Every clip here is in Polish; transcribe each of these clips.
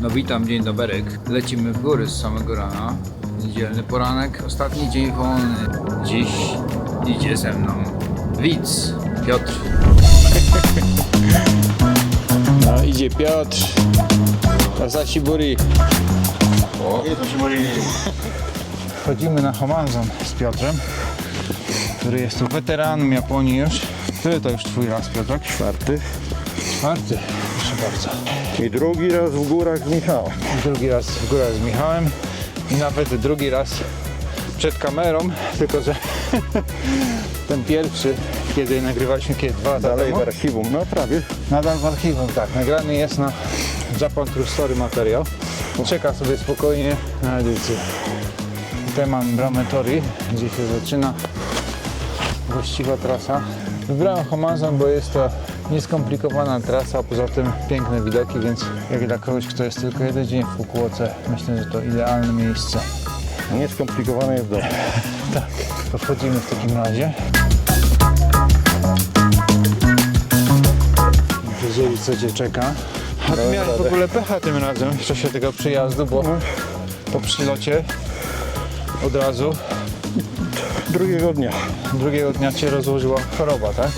No witam, dzień doberek. Lecimy w góry z samego rana. Niedzielny poranek, ostatni dzień wolny. Dziś idzie ze mną widz Piotr. No idzie Piotr. Asashiburi. Wchodzimy na Homanzon z Piotrem, który jest tu weteranem Japonii już. Który to już twój raz, Piotrek? Czwarty. Czwarty. Proszę bardzo. I drugi raz w górach z Michałem. Drugi raz w górę z Michałem i nawet drugi raz przed kamerą, tylko że ten pierwszy, kiedy nagrywaliśmy kiedy dwa lata Dalej temu, w archiwum. No prawie. nadal w archiwum, tak, nagrany jest na Japan True Story materiał. Czeka sobie spokojnie na edycję. Tutaj mam bramę Tori, gdzie się zaczyna właściwa trasa. Wybrałem Homazon, bo jest to nieskomplikowana trasa, poza tym piękne widoki, więc jak dla kogoś, kto jest tylko jeden dzień w Fukuoce, myślę, że to idealne miejsce. Nieskomplikowane jest dobre. Tak, to wchodzimy w takim razie. Wiedzieli, co Cię czeka. A ty miałeś w ogóle pecha tym razem w czasie tego przyjazdu, bo po przylocie od razu Drugiego dnia. drugiego dnia Cię rozłożyła choroba, tak?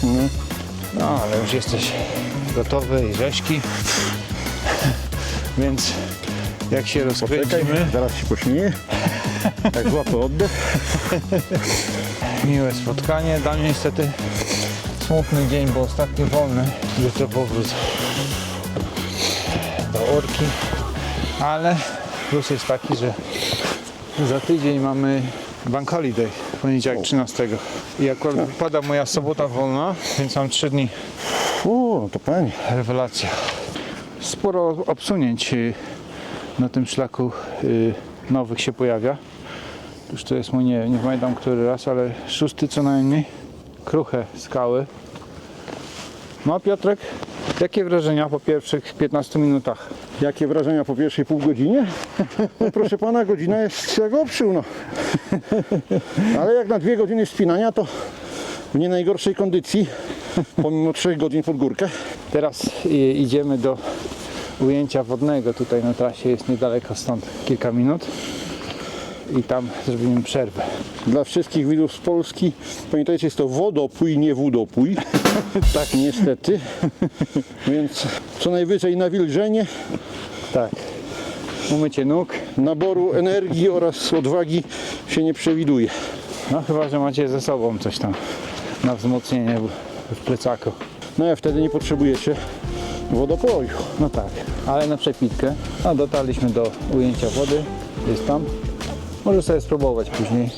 No, ale już jesteś gotowy i rzeźki. Więc jak się rozkręcimy, zaraz się pośmieję. Jak złapę oddech. miłe spotkanie. Dla mnie niestety smutny dzień, bo ostatni wolny. Jutro powrót do Orki. Ale plus jest taki, że za tydzień mamy bank holiday, poniedziałek 13. I akurat pada moja sobota wolna, więc mam 3 dni. No to pani. Rewelacja. Sporo obsunięć y, na tym szlaku y, nowych się pojawia. Już to jest mój, nie, nie pamiętam który raz, ale szósty co najmniej. Kruche skały. No Piotrek, jakie wrażenia po pierwszych 15 minutach? Jakie wrażenia po pierwszej pół godzinie? No, proszę pana, godzina jest jak obszył, no. Ale jak na dwie godziny spinania, to w nie najgorszej kondycji, pomimo trzech godzin pod górkę. Teraz idziemy do ujęcia wodnego. Tutaj na trasie jest niedaleko stąd kilka minut. I tam zrobimy przerwę. Dla wszystkich widzów z Polski, pamiętajcie, jest to wodopój, nie wódopój. tak, niestety. Więc co najwyżej nawilżenie, Tak. Umycie nóg. naboru energii oraz odwagi się nie przewiduje. No chyba, że macie ze sobą coś tam na wzmocnienie w, plecaku. No a wtedy nie potrzebujecie wodopoju. No tak, ale na przepitkę. No dotarliśmy do ujęcia wody. Jest tam. Może sobie spróbować później.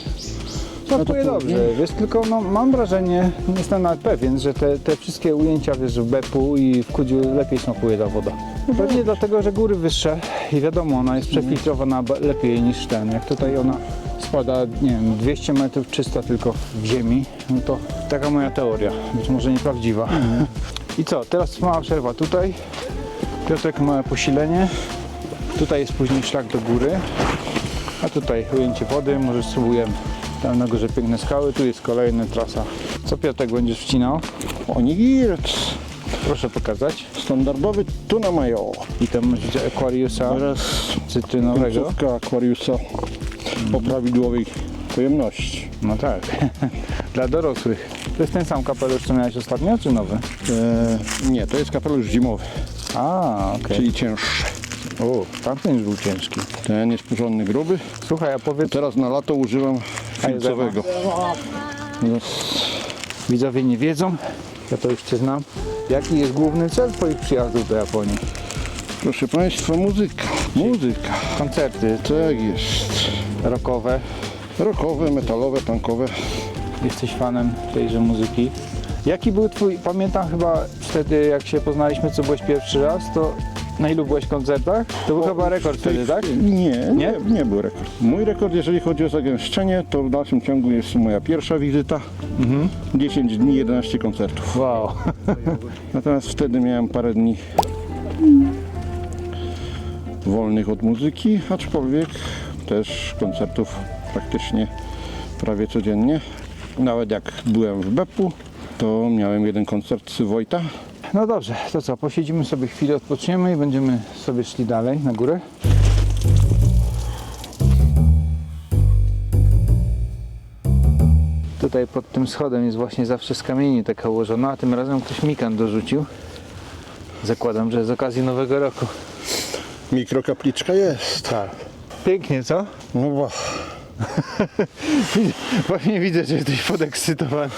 No to dobrze, wiesz, tylko no, mam wrażenie, nie jestem nawet pewien, że te, te wszystkie ujęcia wiesz, w Bepu i w Kudziu lepiej smakuje ta woda. Pewnie dlatego, że góry wyższe i wiadomo, ona jest przefiltrowana lepiej niż ten. Jak tutaj ona spada, nie wiem, 200 metrów czysta tylko w ziemi, no to taka moja teoria, być może nieprawdziwa. I co, teraz mała przerwa tutaj. Piotrek ma posilenie. Tutaj jest później szlak do góry. A tutaj ujęcie wody, może spróbujemy. Tam na górze piękne skały, tu jest kolejna trasa. Co Piotrek będziesz wcinał? Onigirc, Proszę pokazać. standardowy tuna mayo. I tam masz Teraz cytrynowego. końcówka akwariusa o prawidłowej pojemności. No tak, dla dorosłych. To jest ten sam kapelusz, co miałeś ostatnio, czy nowy? E, nie, to jest kapelusz zimowy, A, okej. czyli cięższy. O, tamten już był ciężki. Ten jest porządny, gruby. Słuchaj, a powiedz, Teraz na lato używam filcowego. Widzowie nie wiedzą, ja to już Cię znam. Jaki jest główny cel Twoich przyjazdów do Japonii? proszę Państwa, muzyka. Muzyka. Koncerty Tak jest. rockowe. Rockowe, metalowe, punkowe. Jesteś fanem tejże muzyki. Jaki był Twój, pamiętam chyba wtedy jak się poznaliśmy, co byłeś pierwszy raz, to na ilu byłeś koncertach? To był chyba rekord wtedy, tak? Nie, Nie? nie, nie był rekord. Mój rekord, jeżeli chodzi o zagęszczenie, to w dalszym ciągu jest moja pierwsza wizyta. 10 dni, 11 koncertów. Wow. Natomiast wtedy miałem parę dni wolnych od muzyki, aczkolwiek też koncertów praktycznie prawie codziennie. Nawet jak byłem w Bepu, to miałem jeden koncert z Wojta No dobrze, to co, posiedzimy sobie chwilę, odpoczniemy i będziemy sobie szli dalej na górę. Tutaj pod tym schodem jest właśnie zawsze z kamieni taka ułożona, a tym razem ktoś mikan dorzucił. Zakładam, że z okazji Nowego Roku. Mikrokapliczka jest. Tak. Pięknie, co? No bo Właśnie widzę, że jesteś podekscytowany.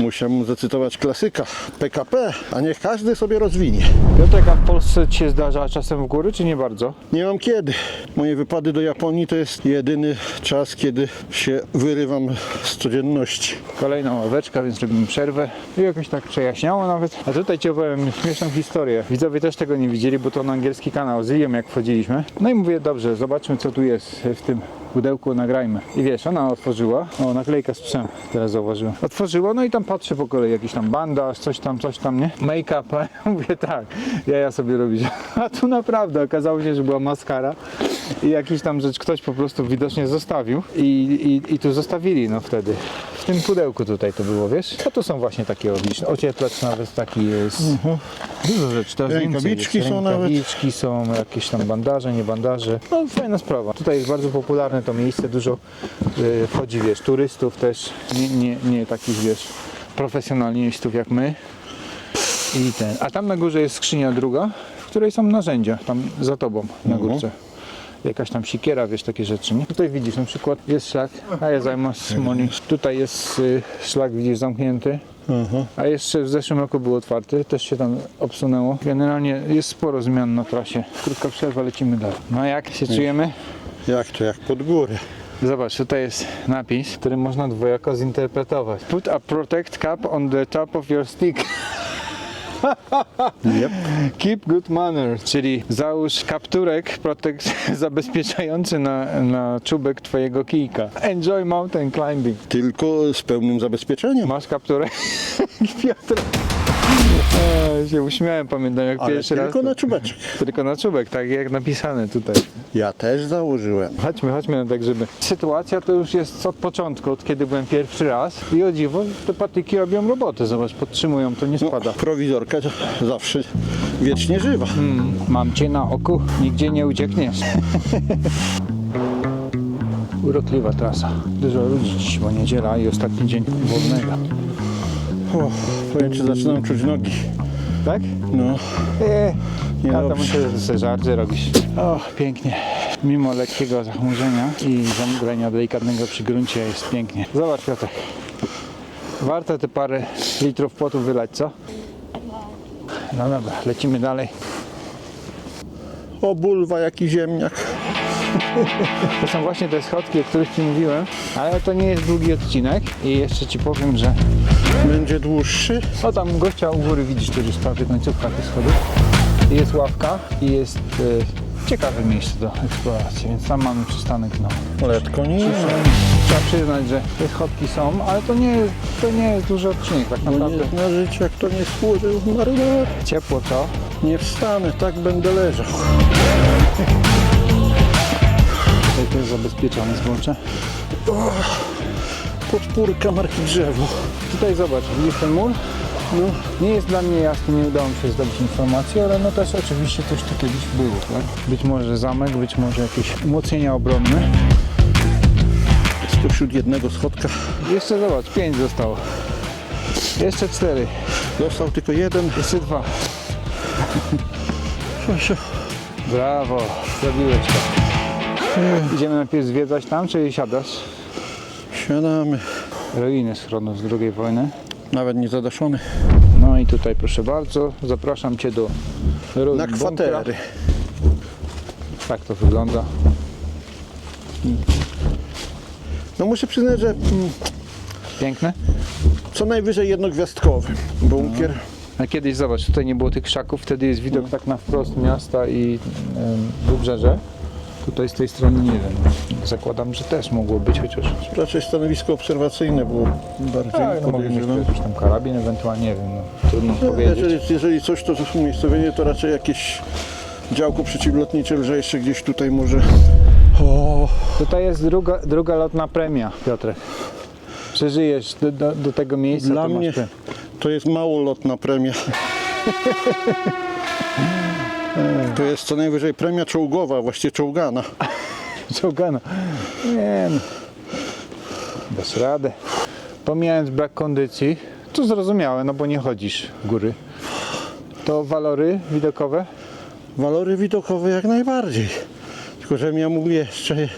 musiałem zacytować klasyka PKP, a niech każdy sobie rozwinie. Piotrek, a w Polsce ci się zdarza czasem w góry, czy nie bardzo? Nie mam kiedy. Moje wypady do Japonii to jest jedyny czas, kiedy się wyrywam z codzienności. Kolejna ławeczka, więc robimy przerwę. I jakoś tak przejaśniało nawet. A tutaj ci opowiem śmieszną historię. Widzowie też tego nie widzieli, bo to na angielski kanał z Ilią jak wchodziliśmy. No i mówię, dobrze, zobaczmy co tu jest w tym pudełku, nagrajmy. I wiesz, ona otworzyła, o naklejka z psem, teraz zauważyłem. Otworzyła, no i tam patrzę po kolei, jakiś tam bandaż, coś tam, coś tam, nie? Make-up, a ja mówię tak, ja ja sobie robić. A tu naprawdę okazało się, że była maskara i jakiś tam rzecz ktoś po prostu widocznie zostawił i, i, i tu zostawili, no wtedy. W tym pudełku tutaj to było, wiesz? A tu są właśnie takie obliczne. Ocieplacz nawet taki jest. Dużo rzeczy, teraz Rękawiczki są nawet. Rękawiczki są, jakieś tam bandaże, nie bandaże. No fajna sprawa. Tutaj jest bardzo popularne to miejsce, dużo y, wchodzi, wiesz, turystów też, nie, nie, nie takich, wiesz, profesjonalistów jak my. I ten. A tam na górze jest skrzynia druga, w której są narzędzia, tam za tobą na górce. Jakaś tam sikiera, wiesz, takie rzeczy, nie? Tutaj widzisz, na przykład jest szlak, a ja zajmę money. Tutaj jest y, szlak, widzisz, zamknięty. A jeszcze w zeszłym roku był otwarty, też się tam obsunęło. Generalnie jest sporo zmian na trasie. Krótka przerwa, lecimy dalej. No jak się czujemy? Jak to, jak pod górę. Zobacz, tutaj jest napis, który można dwojako zinterpretować. Put a protect cap on the top of your stick. Yep. Keep good manner, czyli załóż kapturek protect zabezpieczający na, na czubek twojego kijka. Enjoy mountain climbing. Tylko z pełnym zabezpieczeniem. Masz kapturek? Piotr. E, się uśmiałem, pamiętam jak Ale pierwszy tylko raz. na czubeczek. Tylko na czubek, tak jak napisane tutaj. Ja też założyłem. Chodźmy, chodźmy na tak, żeby. Sytuacja to już jest od początku, od kiedy byłem pierwszy raz. I o dziwo, te patyki robią robotę. Zobacz, podtrzymują, to nie No, spada. prowizorka to zawsze wiecznie żywa. Mam cię na oku, nigdzie nie uciekniesz. Urokliwa trasa. Dużo ludzi dziś, bo niedziela i ostatni dzień wolnego. O, powiem ci, zaczynam czuć nogi. Tak? No, Eee, Nie a to że sobie żarty robisz. O, pięknie. Mimo lekkiego zachmurzenia i zamglenia delikatnego przy gruncie jest pięknie. Zobacz Piotrek. Warto te parę litrów potu wylać, co? No dobra, lecimy dalej. o bulwa jaki ziemniak. To są właśnie te schodki, o których Ci mówiłem, ale to nie jest długi odcinek i jeszcze Ci powiem, że Będzie dłuższy. o tam gościa u góry widzisz, to już prawie końcówka tych schodów. Jest ławka i jest e, ciekawe miejsce do eksploracji, więc tam mamy przystanek no. Letko nie Trzeba przyznać, że te schodki są, ale to nie, jest- to nie jest duży odcinek tak Bo naprawdę. nie zna życia, jak to nie służył marynarz. Ciepło co? Nie wstanę, tak będę leżał. Tutaj to jest zabezpieczone zbocze. Podpórka marki drzewo. Tutaj zobacz, widzisz ten mur? No, nie jest dla mnie jasne, nie udało mi się zdobyć informacji, ale no też oczywiście coś tu kiedyś było, tak? Być może zamek, być może jakieś umocnienia obronne. Spośród jednego schodka Jeszcze zobacz, pięć zostało. Jeszcze cztery, został tylko jeden. jeszcze dwa. Proszę. Brawo, zrobiłeś to. Idziemy najpierw zwiedzać tam, czy siadasz? Siadamy. Ruiny schronów z II wojny. Nawet nie zadaszony. No i tutaj proszę bardzo, zapraszam Cię do ruin Na bunkra. kwatery. Tak to wygląda. No muszę przyznać, że mm, Piękne. co najwyżej jednogwiazdkowy bunkier. A kiedyś zobacz, tutaj nie było tych krzaków, wtedy jest widok tak na wprost miasta i em, wybrzeże. Tutaj z tej strony nie wiem. Zakładam, że też mogło być, chociaż. Raczej stanowisko obserwacyjne było bardziej Tak, no mogli mieć podejrzewam. jakiś tam karabin ewentualnie, nie wiem, no, trudno No, powiedzieć. jeżeli, jeżeli coś, to umiejscowienie to raczej jakieś działko przeciwlotnicze, że jeszcze gdzieś tutaj może... O, Tutaj jest druga, druga lotna premia, Piotrek. Przeżyjesz do, do, do tego miejsca, Dla to masz mnie- premię. To jest mało lotna premia. To jest co najwyżej premia czołgowa, właściwie czołgana. Czołgano. Nie no. Dasz radę. Pomijając brak kondycji, to zrozumiałe, no bo nie chodzisz w góry. To walory widokowe? Walory widokowe jak najbardziej. Tylko, żebym ja mógł jeszcze je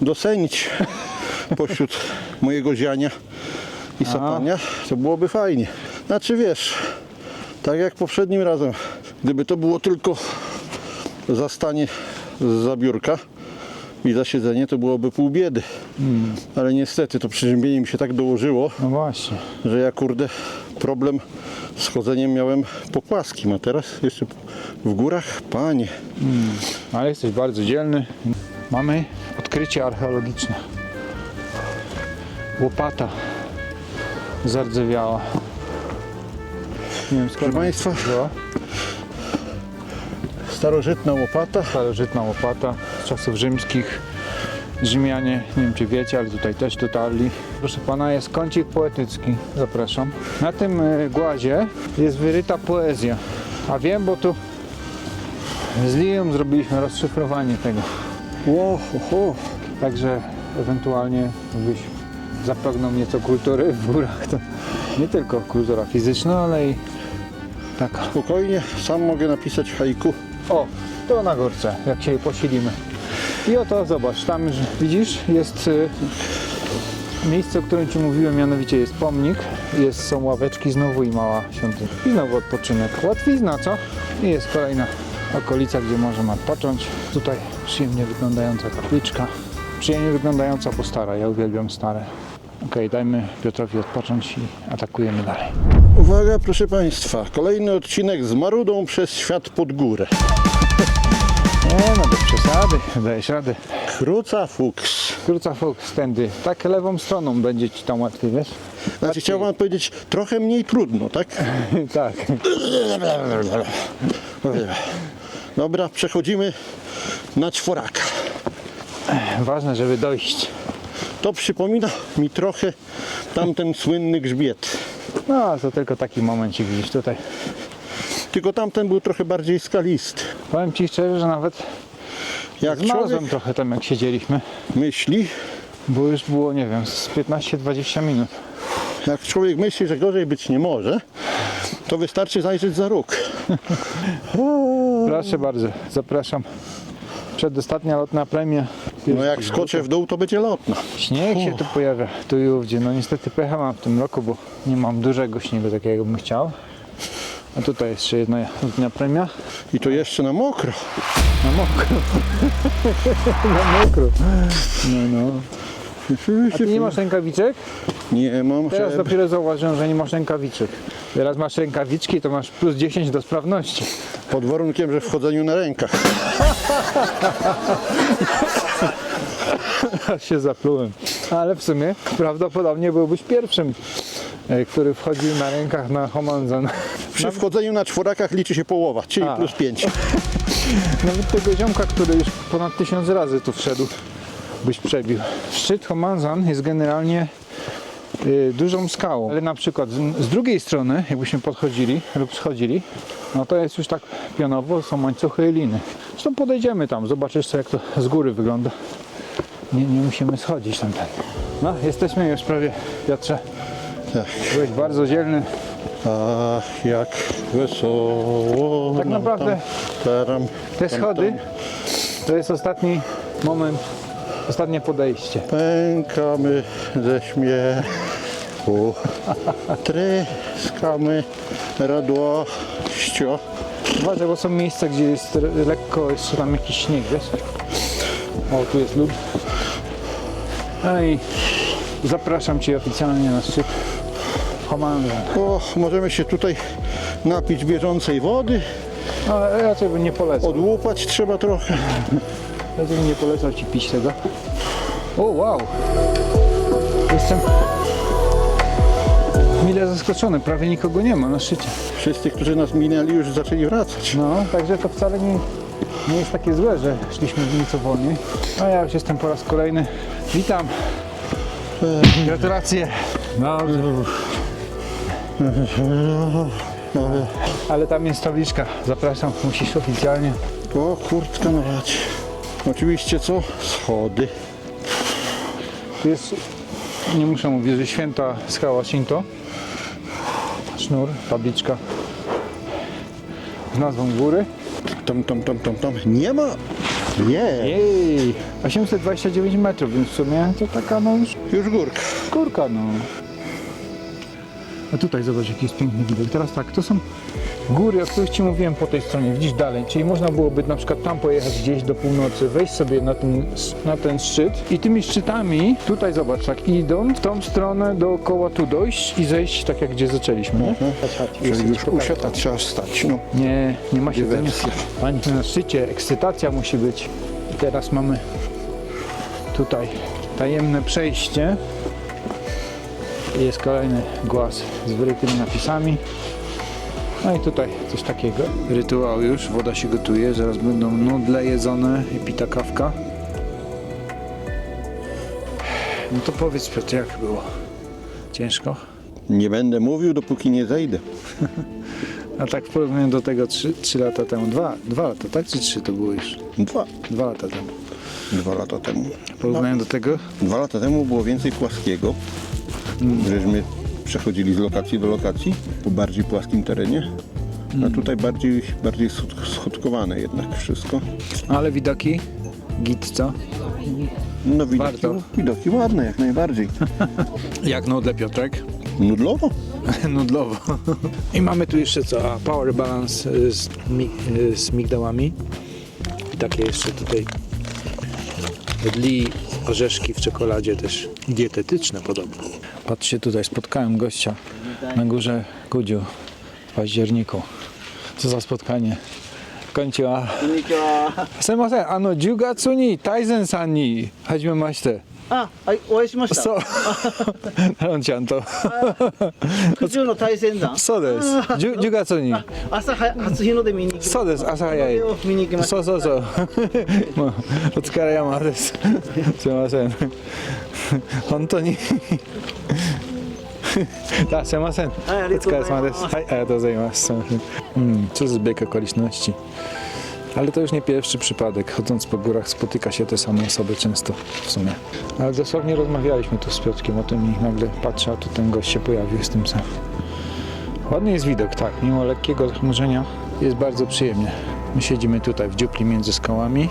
docenić pośród mojego ziania i sapania, to byłoby fajnie. Znaczy wiesz, tak jak poprzednim razem, gdyby to było tylko zastanie z biurka i zasiedzenie, to byłoby pół biedy. Ale niestety to przeziębienie mi się tak dołożyło, No właśnie. że ja kurde problem z chodzeniem miałem po płaskim, a teraz jeszcze w górach, panie. Ale jesteś bardzo dzielny. Mamy odkrycie archeologiczne. Łopata zardzewiała. Nie wiem skąd Proszę Państwa. Starożytna łopata. Starożytna łopata z czasów rzymskich. Rzymianie, nie wiem czy wiecie, ale tutaj też dotarli. Proszę pana, jest kącik poetycki. Zapraszam. Na tym e, głazie jest wyryta poezja. A wiem, bo tu z Liją zrobiliśmy rozszyfrowanie tego. Ło, ho, ho. Także ewentualnie byś zapragnął nieco kultury w górach, to nie tylko kultura fizyczna, ale i taka. Spokojnie, sam mogę napisać haiku. O, to na górce, jak się posilimy. I oto zobacz, tam widzisz, jest y, miejsce, o którym Ci mówiłem, mianowicie jest pomnik, jest, są ławeczki znowu i mała świątynia. I znowu odpoczynek. Łatwizna, co? I jest kolejna okolica, gdzie możemy odpocząć. Tutaj przyjemnie wyglądająca kapliczka. Przyjemnie wyglądająca, bo stara, ja uwielbiam stare. Okej, dajmy Piotrowi odpocząć i atakujemy dalej. Uwaga, proszę Państwa, kolejny odcinek z Marudą przez świat pod górę. Nie no, bez przesady, dajesz radę. Kruca Fuchs. Króca Fox, tędy. Tak lewą stroną będzie Ci tam łatwiej, wiesz? Znaczy chciałbym powiedzieć trochę mniej trudno, tak? tak. Dobra, przechodzimy na czworaka. Ważne, żeby dojść. To przypomina mi trochę tamten słynny grzbiet. No, to tylko taki momencik widzisz tutaj. Tylko tamten był trochę bardziej skalisty. Powiem Ci szczerze, że nawet Jak zmarzłem trochę tam jak siedzieliśmy, myśli, bo już było, nie wiem, z 15-20 minut. jak człowiek myśli, że gorzej być nie może, to wystarczy zajrzeć za róg. Proszę bardzo, zapraszam. Przedostatnia lotna premia. No jak skoczę w dół, to będzie lotna. Śnieg się tu pojawia, tu i ówdzie. No niestety pecha mam w tym roku, bo nie mam dużego śniegu takiego bym chciał. A tutaj jeszcze jedna lotnia premia. I to jeszcze na mokro. Na mokro. Na mokro. No, no. A ty nie masz rękawiczek? Nie mam. Teraz żeby- dopiero zauważyłem, że nie masz rękawiczek. Teraz masz rękawiczki, to masz plus 10 do sprawności. Pod warunkiem, że w chodzeniu na rękach. Aż się zaplułem. Ale w sumie prawdopodobnie byłbyś pierwszym, e, który wchodził na rękach na Homanzan. Przy wchodzeniu na czworakach liczy się połowa, czyli A. plus 5. Nawet tego ziomka, który już ponad tysiąc razy tu wszedł, byś przebił. Szczyt Homanzan jest generalnie y, dużą skałą, ale na przykład z, z drugiej strony, jakbyśmy podchodzili lub schodzili, no to jest już tak pionowo, są łańcuchy i liny. Zresztą podejdziemy tam, zobaczysz co jak to z góry wygląda. Nie, nie musimy schodzić tam. tak. No, jesteśmy już prawie, Piotrze. Tak. Byłeś bardzo dzielny. Ach, jak wesoło. Tak nam naprawdę tam, taram, Te tam, schody tam. to jest ostatni moment, ostatnie podejście. Pękamy ze śmiechu. Tryskamy radością. Uważaj, bo są miejsca, gdzie jest lekko jeszcze tam jakiś śnieg, wiesz? O, tu jest lód. No i zapraszam Cię oficjalnie na szczyt Homanza. O, możemy się tutaj napić bieżącej wody. Ale raczej bym nie polecał. Odłupać trzeba trochę. Raczej bym nie polecał Ci pić tego. O, wow! Jestem mile zaskoczony, prawie nikogo nie ma na szczycie. Wszyscy, którzy nas minęli, już zaczęli wracać. No, także to wcale nie, nie jest takie złe, że szliśmy nieco wolniej. A ja już jestem po raz kolejny. Witam. Gratulacje. Dobrze. Ale tam jest tabliczka. Zapraszam, musisz oficjalnie. O, kurtka na racie. Oczywiście co? Schody. Tu jest, nie muszę mówić, że święta skała Shinto. Sznur, tabliczka z nazwą góry. Tam, tam, tam, tam, tam. Nie ma. Nie. Jej, 829 metrów, więc w sumie to taka no już Już górka. górka, no. A tutaj zobacz jaki jest piękny widok. Teraz tak, to są góry, o których Ci mówiłem po tej stronie, gdzieś dalej. Czyli można byłoby na przykład tam pojechać gdzieś do północy, wejść sobie na ten, na ten szczyt i tymi szczytami, tutaj zobacz, tak idą w tą stronę dookoła tu dojść i zejść tak jak gdzie zaczęliśmy, nie? Czyli już usiadł, trzeba stać. No. Nie, nie ma. Dywersja. Pani na szczycie, ekscytacja musi być. I teraz mamy tutaj tajemne przejście. Jest kolejny głaz z wyrytymi napisami. No i tutaj coś takiego. Rytuał już, woda się gotuje, zaraz będą nudle jedzone i pita kawka. No to powiedz Piotr, jak było? Ciężko? Nie będę mówił, dopóki nie zejdę. A tak w porównaniu do tego 3, lata temu, dwa, dwa lata, tak? Czy 3 to było już? Dwa. Dwa lata temu. Dwa lata temu. W porównaniu do tego, Dwa lata temu było więcej płaskiego. Żeśmy przechodzili z lokacji do lokacji po bardziej płaskim terenie. A tutaj bardziej, bardziej schod- schodkowane jednak wszystko. ale widoki, git co? No widoki, Warto. widoki ładne jak najbardziej. Jak nudle Piotrek? Nudlowo? Nudlowo. I mamy tu jeszcze co? A, Power balance y, z, mi, y, z migdałami. I takie jeszcze tutaj Mdli orzeszki w czekoladzie też dietetyczne podobno. Patrzcie tutaj, spotkałem gościa na górze Kudziu w październiku. Co za spotkanie. Konnichiwa. Konnichiwa. Semasen, ano, jugatsu ni, taizen san ni, hajime mashite. あの10月に大善さんに初めまして。あ、はい、お会いしました。そう。タロンちゃんと。九十の大仙山。そうです。10, 10月に。朝は初日の出見に。そうです。朝早い。を見に行きました。そうそうそう。もうお疲れ山です。すいません。本当に。あ、すいません。はいお疲れ様です。はい、ありがとうございます。すいませんうん、co za zbieg okoliczności. Ale to już nie pierwszy przypadek. Chodząc po górach spotyka się te same osoby często w sumie. Ale dosłownie rozmawialiśmy tu z Piotrkiem o tym i nagle patrzę, a tu ten gość się pojawił z tym samym. Ładny jest widok, tak. Mimo lekkiego zachmurzenia jest bardzo przyjemnie. My siedzimy tutaj w dziupli między skałami.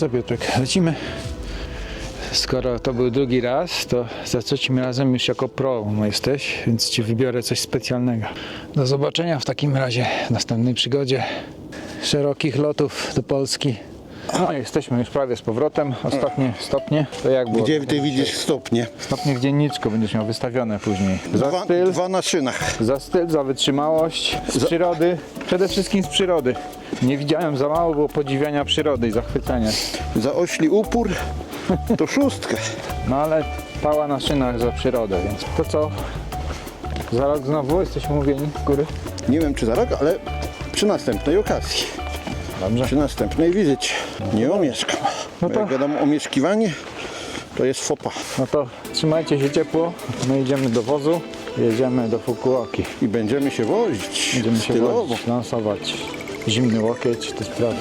Co Piotrek, lecimy. Skoro to był drugi raz, to za trzecim razem już jako pro jesteś, więc ci wybiorę coś specjalnego. Do zobaczenia w takim razie w następnej przygodzie. Szerokich lotów do Polski. No, jesteśmy już prawie z powrotem. Ostatnie stopnie. To jak było? Gdzie ty widzisz stopnie? Stopnie w dzienniczku będziesz miał wystawione później. Za Dwa, styl, dwa na szynach. za styl, za wytrzymałość, z przyrody. Przede wszystkim z przyrody. Nie widziałem za mało było podziwiania przyrody i zachwycenia. Za ośli upór to szóstkę. No ale pała na szynach za przyrodę, więc to co? Za rok znowu jesteśmy mówieni w góry? Nie wiem czy za rok, ale przy następnej okazji. Dobrze. Przy następnej wizycie. Nie omieszkam. No Bo to- Jak wiadomo, omieszkiwanie to jest fopa. No to trzymajcie się ciepło. My idziemy do wozu. Jedziemy do Fukuoki. I będziemy się wozić. Będziemy się stylowo. wozić, lansować zimny łokieć, te sprawy.